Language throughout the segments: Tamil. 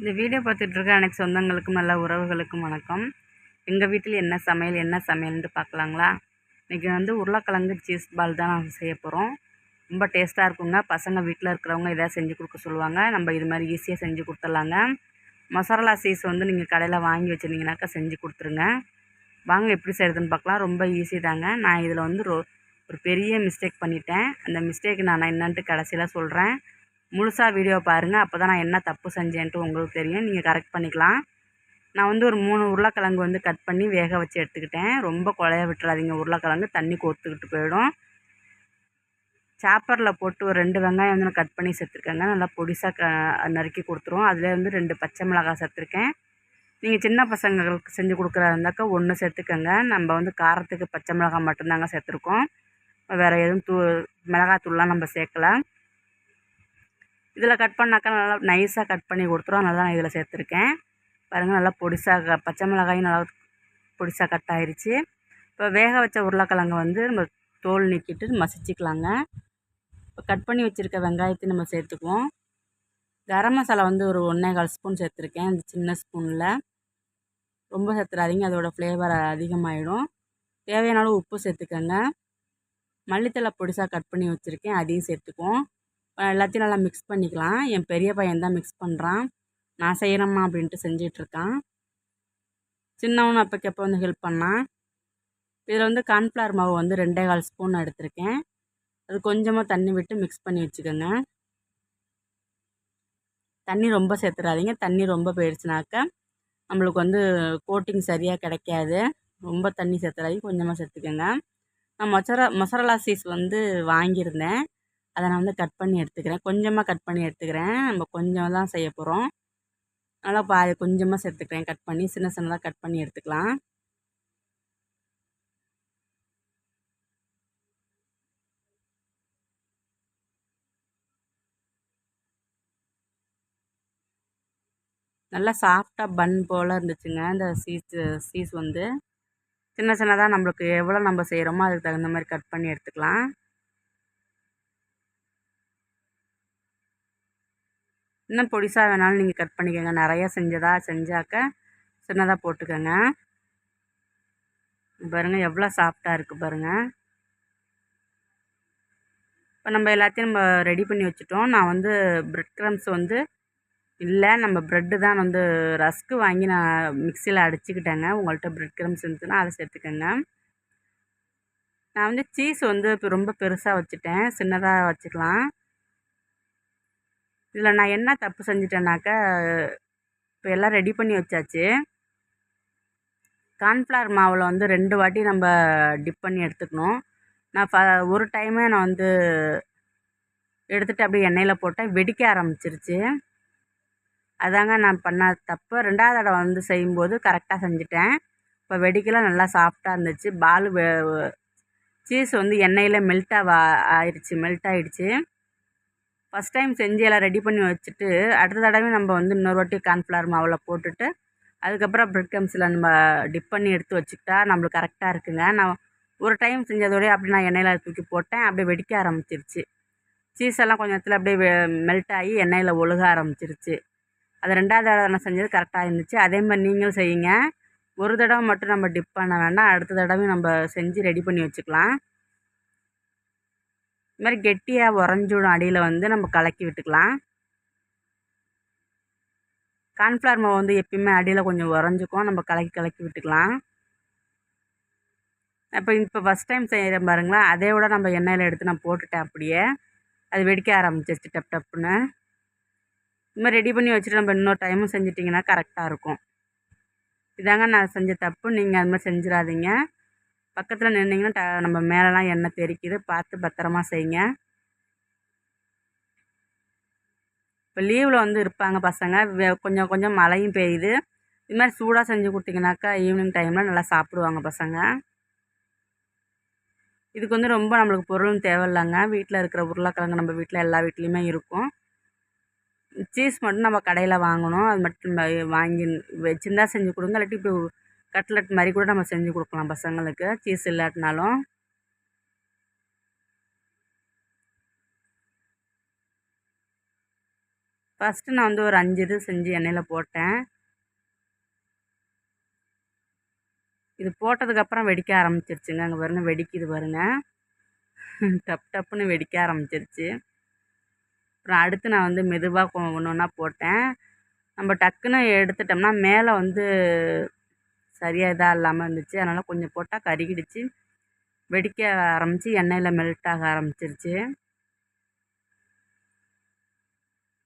இந்த வீடியோ பார்த்துட்ருக்க அனைத்து சொந்தங்களுக்கும் நல்ல உறவுகளுக்கும் வணக்கம். எங்கள் வீட்டில் என்ன சமையல் என்ன சமையல்ன்ட்டு பார்க்கலாங்களா? இன்றைக்கி வந்து உருளைக்கிழங்கு சீஸ் பால் தான் நாங்கள் செய்ய போகிறோம் ரொம்ப டேஸ்ட்டாக இருக்குங்க. பசங்க வீட்டில் இருக்கிறவங்க எதாவது செஞ்சு கொடுக்க சொல்லுவாங்க. நம்ம இது மாதிரி ஈஸியாக செஞ்சு கொடுத்துட்லாங்க. மசாலா சீஸ் வந்து நீங்கள் கடையில் வாங்கி வச்சுருந்தீங்கனாக்கா செஞ்சு கொடுத்துருங்க. வாங்க எப்படி செய்கிறதுன்னு பார்க்கலாம். ரொம்ப ஈஸி தாங்க. நான் இதில் வந்து ரொ ஒரு பெரிய மிஸ்டேக் பண்ணிட்டேன். அந்த மிஸ்டேக் நான் என்னன்ட்டு கடைசியில் சொல்கிறேன் முழுசாக வீடியோ பாருங்கள் அப்போ தான் நான் என்ன தப்பு செஞ்சேன்ட்டு உங்களுக்கு தெரியும். நீங்கள் கரெக்ட் பண்ணிக்கலாம். நான் வந்து ஒரு மூணு உருளைக்கிழங்கு வந்து கட் பண்ணி வேக வச்சு எடுத்துக்கிட்டேன். ரொம்ப குழைய விட்டுறாதீங்க. உருளைக்கிழங்கு தண்ணி கோத்துக்கிட்டு போயிடும். சாப்பரில் போட்டு ஒரு ரெண்டு வெங்காயம் வந்து நான் கட் பண்ணி சேர்த்துருக்கேங்க. நல்லா பொடிசாக க நறுக்கி கொடுத்துருவோம். அதில் வந்து ரெண்டு பச்சை மிளகாய் சேர்த்துருக்கேன். நீங்கள் சின்ன பசங்களுக்கு செஞ்சு கொடுக்குறதா இருந்தாக்கா ஒன்று சேர்த்துக்கோங்க. நம்ம வந்து காரத்துக்கு பச்சை மிளகாய் மட்டும்தாங்க சேர்த்துருக்கோம். வேறு எதுவும் தூ மிளகாத்தூள்லாம் நம்ம சேர்க்கலை. இதில் கட் பண்ணாக்கா நல்லா நைஸாக கட் பண்ணி கொடுத்துரும். அதனால தான் நான் இதில் சேர்த்துருக்கேன். பாருங்கள் நல்லா பொடிசாக பச்சை மிளகாயும் நல்லா பொடிசாக கட் ஆயிடுச்சு இப்போ வேக வச்ச உருளைக்கிழங்கு வந்து நம்ம தோல் நீக்கிட்டு மசிச்சுக்கலாங்க. இப்போ கட் பண்ணி வச்சுருக்க வெங்காயத்தையும் நம்ம சேர்த்துக்குவோம். கரம் மசாலா வந்து ஒரு ஒன்றே கால் ஸ்பூன் சேர்த்துருக்கேன். இந்த சின்ன ஸ்பூனில். ரொம்ப சேர்த்துறாதீங்க அதோடய ஃப்ளேவர் அதிகமாகிடும் தேவையான அளவு உப்பு சேர்த்துக்கோங்க. மல்லித்தலை பொடிசாக கட் பண்ணி வச்சுருக்கேன் அதையும் சேர்த்துக்குவோம். எல்லாத்தையும் நல்லா மிக்ஸ் பண்ணிக்கலாம். என் பெரிய பையன் தான் மிக்ஸ் பண்ணுறான் நான் செய்கிறேம்மா அப்படின்ட்டு செஞ்சிகிட்ருக்கான் சின்னவனும் அப்போக்கப்போ வந்து ஹெல்ப் பண்ணான். இதில் வந்து கார்ன்ஃப்ளவர் மாவு வந்து ரெண்டே கால் ஸ்பூன் எடுத்திருக்கேன். அது கொஞ்சமாக தண்ணி விட்டு மிக்ஸ் பண்ணி வச்சுக்கோங்க. தண்ணி ரொம்ப சேர்த்துடாதீங்க தண்ணி ரொம்ப போயிடுச்சுனாக்கா நம்மளுக்கு வந்து கோட்டிங் சரியாக கிடைக்காது. ரொம்ப தண்ணி சேர்த்துடாதீங்க கொஞ்சமாக சேர்த்துக்கோங்க நான் மொச்சரா மொசரலா சீஸ் வந்து வாங்கியிருந்தேன். அதை நான் வந்து கட் பண்ணி எடுத்துக்கிறேன். கொஞ்சமாக கட் பண்ணி எடுத்துக்கிறேன். நம்ம கொஞ்சம் தான் செய்ய போகிறோம் நல்லா பாதி கொஞ்சமாக சேர்த்துக்கிறேன். கட் பண்ணி சின்ன சின்னதாக கட் பண்ணி எடுத்துக்கலாம். நல்லா சாஃப்டாக பன் போல் இருந்துச்சுங்க. இந்த சீஸ் சீஸ் வந்து. சின்ன சின்னதாக நம்மளுக்கு எவ்வளோ நம்ம செய்கிறோமோ அதுக்கு தகுந்த மாதிரி கட் பண்ணி எடுத்துக்கலாம். இன்னும் பொடிசாக வேணாலும் நீங்கள் கட் பண்ணிக்கோங்க. நிறையா செஞ்சதாக செஞ்சாக்க சின்னதாக போட்டுக்கோங்க. பாருங்கள் எவ்வளோ சாஃப்டாக இருக்குது பாருங்கள் இப்போ நம்ம எல்லாத்தையும் நம்ம ரெடி பண்ணி வச்சுட்டோம். நான் வந்து ப்ரெட் க்ரம்ஸ் வந்து இல்லை நம்ம ப்ரெட்டு தான் வந்து ரஸ்க்கு வாங்கி நான் மிக்சியில் அடிச்சுக்கிட்டேங்க. உங்கள்கிட்ட ப்ரெட் க்ரம்ஸ் இருந்துச்சுன்னா அதை சேர்த்துக்கோங்க. நான் வந்து சீஸ் வந்து இப்போ ரொம்ப பெருசாக வச்சுட்டேன். சின்னதாக வச்சுக்கலாம். இதில் நான் என்ன தப்பு செஞ்சிட்டேன்னாக்கா இப்போ எல்லாம் ரெடி பண்ணி வச்சாச்சு. கார்ன்ஃப்ளவர் மாவில் வந்து ரெண்டு வாட்டி நம்ம டிப் பண்ணி எடுத்துக்கணும். நான் ஃப ஒரு டைமே நான் வந்து எடுத்துகிட்டு அப்படியே எண்ணெயில் போட்டேன். வெடிக்க ஆரம்பிச்சிருச்சு. அதாங்க நான் பண்ண தப்பு. ரெண்டாவது தடவை வந்து செய்யும்போது கரெக்டாக செஞ்சுட்டேன். இப்போ வெடிக்கலாம் நல்லா சாஃப்டாக இருந்துச்சு. பால் சீஸ் வந்து எண்ணெயில் மெல்ட்டாக ஆயிடுச்சு. மெல்ட் ஆகிடுச்சு ஃபஸ்ட் டைம் செஞ்சு எல்லாம் ரெடி பண்ணி வச்சுட்டு அடுத்த தடவை நம்ம வந்து இன்னொரு வாட்டி கார்ன்ஃப்ளவர் மாவில் போட்டுட்டு அதுக்கப்புறம் ப்ரெட் கம்ஸில் நம்ம டிப் பண்ணி எடுத்து வச்சுக்கிட்டா நம்மளுக்கு கரெக்டாக இருக்குங்க. நான் ஒரு டைம் செஞ்சதோடய அப்படி நான் எண்ணெயில் தூக்கி போட்டேன். அப்படியே வெடிக்க ஆரம்பிச்சிருச்சு. சீஸ் எல்லாம் கொஞ்சம் நேரத்தில் அப்படியே மெல்ட் ஆகி எண்ணெயில் ஒழுக ஆரம்பிச்சிருச்சு. அது ரெண்டாவது தடவை நான் செஞ்சது கரெக்டாக இருந்துச்சு. அதே மாதிரி நீங்களும் செய்யுங்க. ஒரு தடவை மட்டும் நம்ம டிப் பண்ண வேண்டாம். அடுத்த தடவை நம்ம செஞ்சு ரெடி பண்ணி வச்சுக்கலாம். இது மாதிரி கெட்டியாக உறைஞ்சிடும் அடியில் வந்து நம்ம கலக்கி விட்டுக்கலாம். கார்ன்ஃப்ளவர் மாவு வந்து எப்பயுமே அடியில் கொஞ்சம் உறைஞ்சிக்கும். நம்ம கலக்கி கலக்கி விட்டுக்கலாம். அப்போ இப்போ ஃபஸ்ட் டைம் செய்கிறேன் பாருங்களேன். அதே விட நம்ம எண்ணெயில் எடுத்து நான் போட்டுட்டேன் அப்படியே. அது வெடிக்க ஆரம்பிச்சிருச்சு டப் டப்புன்னு. இது மாதிரி ரெடி பண்ணி வச்சுட்டு நம்ம இன்னொரு டைமும் செஞ்சிட்டிங்கன்னா கரெக்டாக இருக்கும். இதாங்க நான் செஞ்ச தப்பு. நீங்கள் அது மாதிரி செஞ்சிடாதீங்க. பக்கத்தில் நின்றிங்கன்னா ட நம்ம மேலெலாம் எண்ணெய் தெறிக்குது பார்த்து பத்திரமா செய்யுங்க இப்போ லீவில் வந்து இருப்பாங்க பசங்க. கொஞ்சம் கொஞ்சம் மழையும் பெய்யுது. இது மாதிரி சூடாக செஞ்சு கொடுத்தீங்கனாக்கா ஈவினிங் டைமில் நல்லா சாப்பிடுவாங்க பசங்க. இதுக்கு வந்து ரொம்ப நம்மளுக்கு பொருளும் தேவையில்லைங்க. வீட்டில் இருக்கிற உருளைக்கிழங்கு நம்ம வீட்டில் எல்லா வீட்லேயுமே இருக்கும். சீஸ் மட்டும் நம்ம கடையில் வாங்கணும். அது மட்டும் வாங்கி வச்சுருந்தா செஞ்சு கொடுங்க. இல்லாட்டி இப்போ கட்லட் மாதிரி கூட நம்ம செஞ்சு கொடுக்கலாம் பசங்களுக்கு. சீஸ் இல்லாட்டினாலும். ஃபஸ்ட்டு நான் வந்து ஒரு அஞ்சு இது செஞ்சு எண்ணெயில் போட்டேன். இது போட்டதுக்கப்புறம் வெடிக்க ஆரம்பிச்சிருச்சுங்க. அங்கே பாருங்க வெடிக்குது பாருங்க. டப் டப்புன்னு வெடிக்க ஆரம்பிச்சிருச்சு. அப்புறம் அடுத்து நான் வந்து மெதுவாக ஒன்று ஒன்றா போட்டேன். நம்ம டக்குன்னு எடுத்துட்டோம்னா மேலே வந்து சரியாக இதாக இல்லாமல் இருந்துச்சு. அதனால் கொஞ்சம் போட்டால் கருகிடுச்சு. வெடிக்க ஆரம்பித்து எண்ணெயில் மெல்ட் ஆக ஆரம்பிச்சிருச்சு.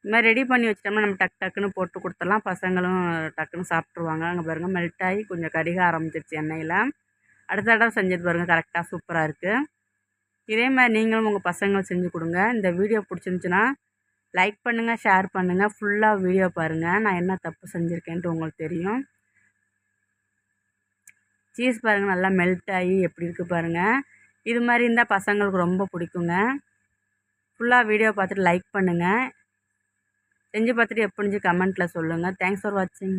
இது மாதிரி ரெடி பண்ணி வச்சிட்டோம்னா நம்ம டக் டக்குன்னு போட்டு கொடுத்துடலாம். பசங்களும் டக்குன்னு சாப்பிட்ருவாங்க அங்கே பாருங்கள் மெல்ட் ஆகி கொஞ்சம் கருக ஆரம்பிச்சிருச்சு எண்ணெயில். அடுத்த தடவை செஞ்சது பாருங்கள் கரெக்டாக சூப்பராக இருக்குது இதே மாதிரி நீங்களும் உங்கள் பசங்கள் செஞ்சு கொடுங்க. இந்த வீடியோ பிடிச்சிருந்துச்சின்னா லைக் பண்ணுங்கள் ஷேர் பண்ணுங்கள் ஃபுல்லாக வீடியோ பாருங்கள் நான் என்ன தப்பு செஞ்சுருக்கேன்ட்டு உங்களுக்கு தெரியும். சீஸ் பாருங்கள் நல்லா மெல்ட் ஆகி எப்படி இருக்குது பாருங்கள் இது மாதிரி இருந்தால் பசங்களுக்கு ரொம்ப பிடிக்குங்க. ஃபுல்லாக வீடியோ பார்த்துட்டு லைக் பண்ணுங்கள் செஞ்சு பார்த்துட்டு எப்படிஞ்சு கமெண்ட்டில் சொல்லுங்கள் தேங்க்ஸ் ஃபார் வாட்சிங்